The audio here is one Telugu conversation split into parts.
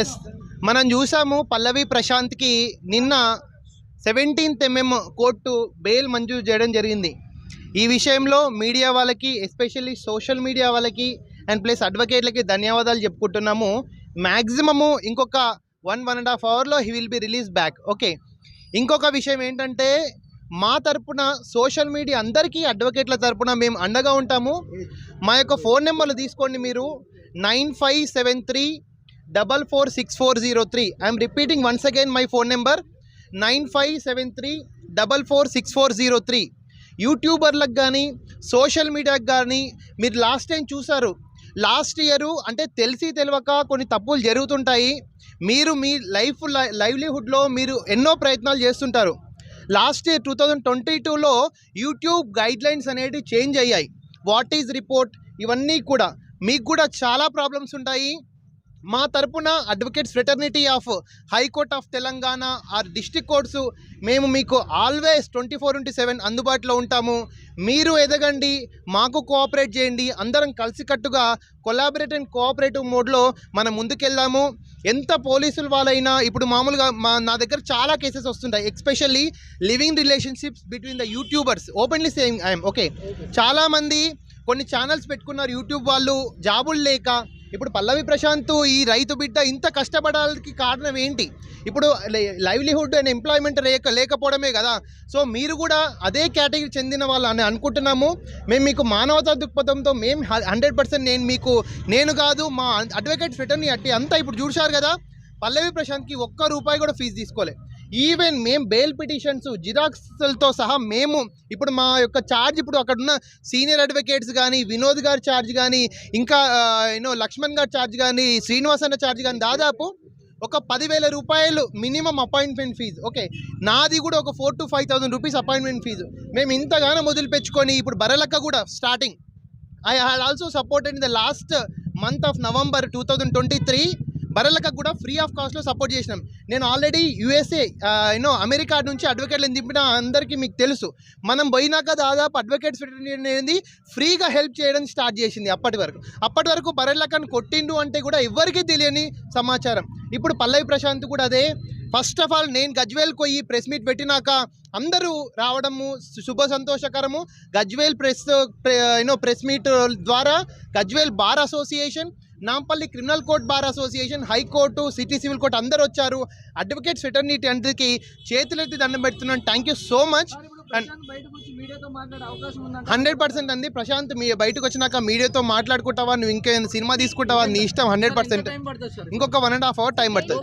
ఎస్ మనం చూసాము పల్లవి ప్రశాంత్కి నిన్న సెవెంటీన్త్ ఎంఎం కోర్టు బెయిల్ మంజూరు చేయడం జరిగింది. ఈ విషయంలో మీడియా వాళ్ళకి ఎస్పెషల్లీ సోషల్ మీడియా వాళ్ళకి అండ్ ప్లస్ అడ్వకేట్లకి ధన్యవాదాలు చెప్పుకుంటున్నాము. మ్యాక్సిమము ఇంకొక వన్ వన్ అండ్ హాఫ్ అవర్లో he will be release back. Okay. ఇంకొక విషయం ఏంటంటే మా తరపున సోషల్ మీడియా అందరికీ అడ్వకేట్ల తరపున మేము అండగా ఉంటాము. మా యొక్క ఫోన్ నెంబర్లు తీసుకోండి మీరు. Nine five seven three double four six four zero three. I'm repeating once again my phone number nine five seven three double four six four zero three. యూట్యూబర్లకు కానీ సోషల్ మీడియాకి కానీ మీరు లాస్ట్ టైం చూసారు. లాస్ట్ ఇయరు అంటే తెలిసి తెలియక కొన్ని తప్పులు జరుగుతుంటాయి. మీరు మీ లైఫ్ లైవ్లీహుడ్లో మీరు ఎన్నో ప్రయత్నాలు చేస్తుంటారు. Last year two thousand twenty టూలో యూట్యూబ్ గైడ్లైన్స్ అనేవి చేంజ్ అయ్యాయి. వాట్ ఈజ్ రిపోర్ట్ ఇవన్నీ కూడా. మీకు కూడా చాలా ప్రాబ్లమ్స్ ఉంటాయి. మా తరపున advocates fraternity of high court of Telangana or district courts మేము మీకు always twenty four into seven అందుబాటులో ఉంటాము. మీరు ఎదగండి మాకు కోఆపరేట్ చేయండి అందరం కలిసికట్టుగా కొలాబరేట్ అండ్ కోఆపరేటివ్ మోడ్లో మనం ముందుకెళ్దాము. ఎంత పోలీసులు వాళ్ళైనా ఇప్పుడు మామూలుగా మా నా దగ్గర చాలా కేసెస్ వస్తుంటాయి. Especially living relationships between the YouTubers openly saying I'm okay చాలామంది కొన్ని ఛానల్స్ పెట్టుకున్నారు. యూట్యూబ్ వాళ్ళు జాబులు లేక. ఇప్పుడు పల్లవి ప్రశాంత్ ఈ రైతు బిడ్డ ఇంత కష్టపడడానికి కారణం ఏంటి? ఇప్పుడు లైవ్లీహుడ్ అండ్ ఎంప్లాయ్మెంట్ లేక లేకపోవడమే కదా. సో మీరు కూడా అదే కేటగిరీ చెందిన వాళ్ళు అని అనుకుంటున్నాము. మేము మీకు మానవతా దృక్పథంతో మేము హండ్రెడ్ పర్సెంట్ నేను మీకు నేను కాదు మా అడ్వకేట్ ఫ్రెటర్ని అట్టి అంతా ఇప్పుడు చూశారు కదా. పల్లవి ప్రశాంత్కి ఒక్క రూపాయి కూడా ఫీజు తీసుకోలేదు ఈవెన్ మేము బెయిల్ పిటిషన్స్ జిరాక్స్లతో సహా మేము ఇప్పుడు మా యొక్క ఛార్జ్ ఇప్పుడు అక్కడున్న సీనియర్ అడ్వకేట్స్ కానీ వినోద్ గారి ఛార్జ్ కానీ ఇంకా యూనో లక్ష్మణ్ గారి ఛార్జ్ కానీ శ్రీనివాస్ అన్న ఛార్జ్ కానీ దాదాపు ఒక పదివేల రూపాయలు మినిమం అపాయింట్మెంట్ ఫీజు ఓకే నాది కూడా ఒక four to five thousand rupees appointment fee మేము ఇంతగానో మొదలు పెంచుకొని ఇప్పుడు బరలక్క కూడా starting I had also supported in the last month of November two thousand twenty three Barrelakka కూడా ఫ్రీ ఆఫ్ కాస్ట్లో సపోర్ట్ చేసినాం. నేను ఆల్రెడీ యూఎస్ఏ యూనో అమెరికా నుంచి అడ్వకేట్లను దింపిన అందరికీ మీకు తెలుసు. మనం పోయినాక దాదాపు అడ్వకేట్స్ అనేది ఫ్రీగా హెల్ప్ చేయడం స్టార్ట్ చేసింది అప్పటి వరకు. అప్పటి వరకు బరలకను కొట్టిండు అంటే కూడా ఎవరికీ తెలియని సమాచారం. ఇప్పుడు పల్లవి ప్రశాంత్ కూడా అదే. ఫస్ట్ ఆఫ్ ఆల్ నేను గజ్వేల్ పోయి ప్రెస్ మీట్ పెట్టినాక అందరూ రావడము శుభ సంతోషకరము. Gajwel press you know press meet ద్వారా Gajwel bar association Nampally criminal court bar association high court city civil court అందరూ వచ్చారు. అడ్వకేట్స్ ఫెటర్నిటీ అందరికి చేతులెత్తి దండం పెడుతున్నాను thank you so much hundred percent అండి. ప్రశాంత్ మీ బయటకు వచ్చినాక మీడియాతో మాట్లాడుకుంటావా? నువ్వు ఇంకేమైనా సినిమా తీసుకుంటావా? నీ ఇష్టం హండ్రెడ్ పర్సెంట్ ఇంకొక one and half hour time పడుతుంది.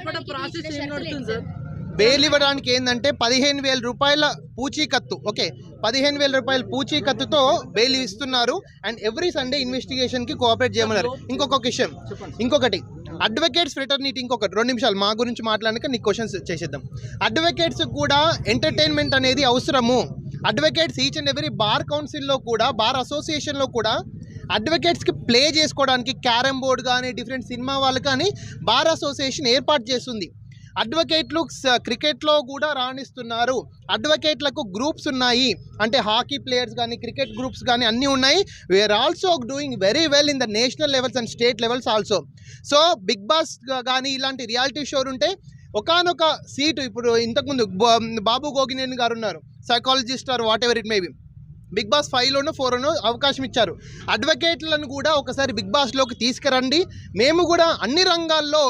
బెయిల్ ఇవ్వడానికి ఏంటంటే పదిహేను వేల రూపాయల పూచీకత్తు. ఓకే పదిహేను వేల రూపాయల పూచీకత్తుతో బెయిల్ ఇస్తున్నారు అండ్ ఎవ్రీ సండే ఇన్వెస్టిగేషన్కి కోఆపరేట్ చేయమన్నారు. ఇంకొక విషయం ఇంకొకటి. అడ్వకేట్స్ ఫ్రెటర్నిటీ ఇంకొకటి. రెండు నిమిషాలు మా గురించి మాట్లాడక నీకు క్వశ్చన్స్ చేసేద్దాం. అడ్వకేట్స్ కూడా ఎంటర్టైన్మెంట్ అనేది అవసరము. Advocates each and every bar కౌన్సిల్లో కూడా బార్ అసోసియేషన్లో కూడా అడ్వకేట్స్కి ప్లే చేసుకోవడానికి క్యారమ్ బోర్డ్ కానీ డిఫరెంట్ సినిమా వాళ్ళు కానీ బార్ అసోసియేషన్ ఏర్పాటు చేస్తుంది. అడ్వకేట్లు క్రికెట్లో కూడా రాణిస్తున్నారు. అడ్వకేట్లకు గ్రూప్స్ ఉన్నాయి. అంటే హాకీ ప్లేయర్స్ కానీ క్రికెట్ గ్రూప్స్ కానీ అన్నీ ఉన్నాయి. We're also doing very well in the national levels and state levels also so Bigg Boss కానీ ఇలాంటి రియాలిటీ షోలు ఉంటే ఒకానొక సీటు ఇప్పుడు ఇంతకుముందు బాబు గోగినేని గారు ఉన్నారు. Psychologist or whatever it may be Bigg Boss ఫైవ్లోనూ ఫోర్లోనూ అవకాశం ఇచ్చారు. అడ్వకేట్లను కూడా ఒకసారి బిగ్ బాస్లోకి తీసుకురండి. మేము కూడా అన్ని రంగాల్లో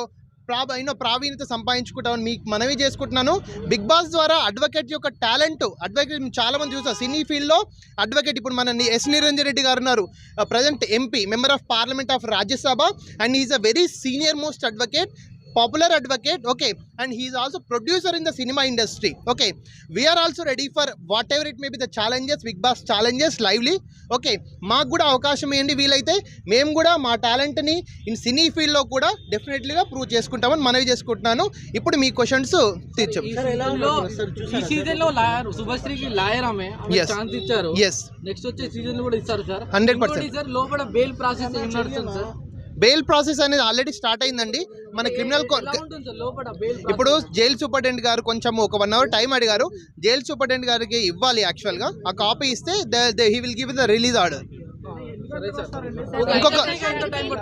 ప్రా అయిన ప్రావీణ్యత సంపాదించుకుంటామని మీకు మనవి చేసుకుంటున్నాను. బిగ్ బాస్ ద్వారా అడ్వకేట్ యొక్క టాలెంట్ అడ్వకేట్ చాలా మంది చూసాం సినీ ఫీల్డ్లో అడ్వకేట్ ఇప్పుడు మన ని- ఎస్ నిరంజన్ రెడ్డి గారు ఉన్నారు. Present MP member of parliament of Rajya Sabha. And is a very senior most advocate. Popular advocate okay and he's also producer in the cinema industry okay we're also ready for whatever it may be the challenges Bigg Boss challenges lively okay మాకు కూడా అవకాశం ఏంటి వీలైతే మేము కూడా మా టాలెంట్ని ఇన్ సినీ ఫీల్డ్లో కూడా డెఫినెట్లీగా ప్రూవ్ చేసుకుంటామని మనవి చేసుకుంటున్నాను. ఇప్పుడు మీ క్వశ్చన్స్ తీర్చాం. ఈ సీజన్లో ఈ సీజన్లో లాయర్ శుభశ్రీకి లాయర్ ఆమె Yes. ఛాన్స్ ఇచ్చారు. ఎస్ నెక్స్ట్ వచ్చే సీజన్లో కూడా ఇస్తారు సార్ 100%. ఇంకోటి సార్ లోపల బెయిల్ ప్రాసెస్ ఏం నడుస్తుంది సార్ బెయిల్ ప్రాసెస్ అనేది ఆల్రెడీ స్టార్ట్ అయిందండి. మన క్రిమినల్ ఇప్పుడు జైలు సూపరింటెండెంట్ గారు కొంచెం ఒక వన్ అవర్ టైం అడిగారు. జైలు సూపరింటెండెంట్ గారికి ఇవ్వాలి యాక్చువల్గా ఆ కాపీ ఇస్తే he will give the release order ఇంకొక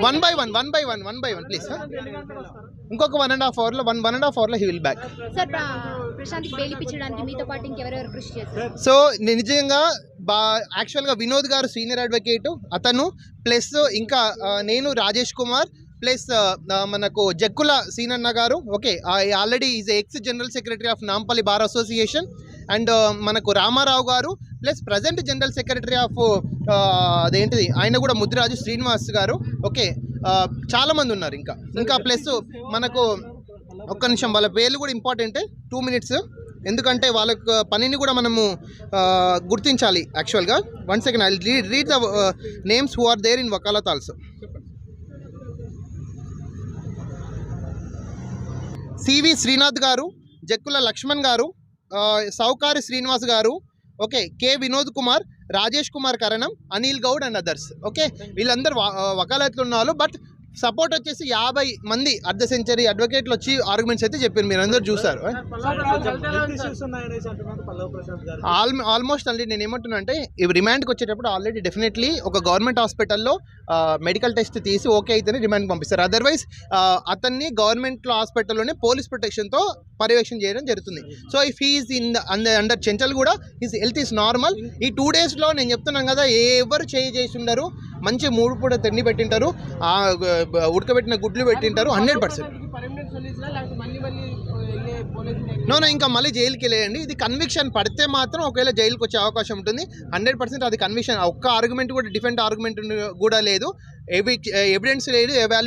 one by one one by one one by one please ఇంకొక వన్ అండ్ హాఫ్ అవర్లో వన్ వన్ అండ్ హాఫ్ అవర్లో హీ విల్ బ్యాక్ సో నిజంగా బా యాక్చువల్గా వినోద్ గారు సీనియర్ అడ్వకేట్ అతను ప్లస్ ఇంకా నేను రాజేష్ కుమార్ ప్లస్ మనకు Jakkula Seenanna garu okay already is ex general secretary of Nampally bar association and మనకు Ramarao garu plus present general secretary of అదేంటిది ఆయన కూడా ముద్రాజు శ్రీనివాస్ గారు. ఓకే చాలామంది ఉన్నారు ఇంకా. ఇంకా ప్లస్ మనకు ఒక్క నిమిషం వాళ్ళ పేర్లు కూడా ఇంపార్టెంట్ టూ మినిట్స్. ఎందుకంటే వాళ్ళ పనిని కూడా మనము గుర్తించాలి యాక్చువల్గా. One second I read read the names who are there in vakalat also C V Srinath garu Jakkula Laxman garu Saukari Srinivas garu okay K. Vinod Kumar Rajesh Kumar Karanam Anil Goud and others okay? వీళ్ళందరూ వకాలత్లు ఉన్నారు బట్ సపోర్ట్ వచ్చేసి యాభై మంది అర్ధ సెంచరీ అడ్వకేట్లు వచ్చి ఆర్గ్యుమెంట్స్ అయితే చెప్పారు మీరు అందరూ చూసారు ఆల్ ఆల్మోస్ట్ ఆల్రెడీ నేను ఏమంటున్నా అంటే ఇవి రిమాండ్కి వచ్చేటప్పుడు ఆల్రెడీ డెఫినెట్లీ ఒక గవర్నమెంట్ హాస్పిటల్లో మెడికల్ టెస్ట్ తీసి ఓకే అయితేనే రిమాండ్కి పంపిస్తారు. అదర్వైజ్ అతన్ని గవర్నమెంట్ హాస్పిటల్లోనే పోలీస్ ప్రొటెక్షన్తో పర్యవేక్షణ చేయడం జరుగుతుంది. So if he's in under Chanchal కూడా హిస్ హెల్త్ ఈస్ నార్మల్ ఈ టూ డేస్లో నేను చెప్తున్నాను కదా ఎవరు చేయి చేసి ఉండరు మంచి మూడు పూట తిండి పెట్టింటారు ఉడకబెట్టిన గుడ్లు పెట్టింటారు హండ్రెడ్ పర్సెంట్. నో నో ఇంకా మళ్ళీ జైలుకి వెళ్ళండి ఇది కన్విక్షన్ పడితే మాత్రం ఒకవేళ జైలుకి వచ్చే అవకాశం ఉంటుంది. హండ్రెడ్ పర్సెంట్ అది కన్విక్షన్ ఒక్క ఆర్గ్యుమెంట్ కూడా డిఫెంట్ ఆర్గ్యుమెంట్ కూడా లేదు. ఎవి ఎవిడెన్స్ లేదు ఎవాల్యూ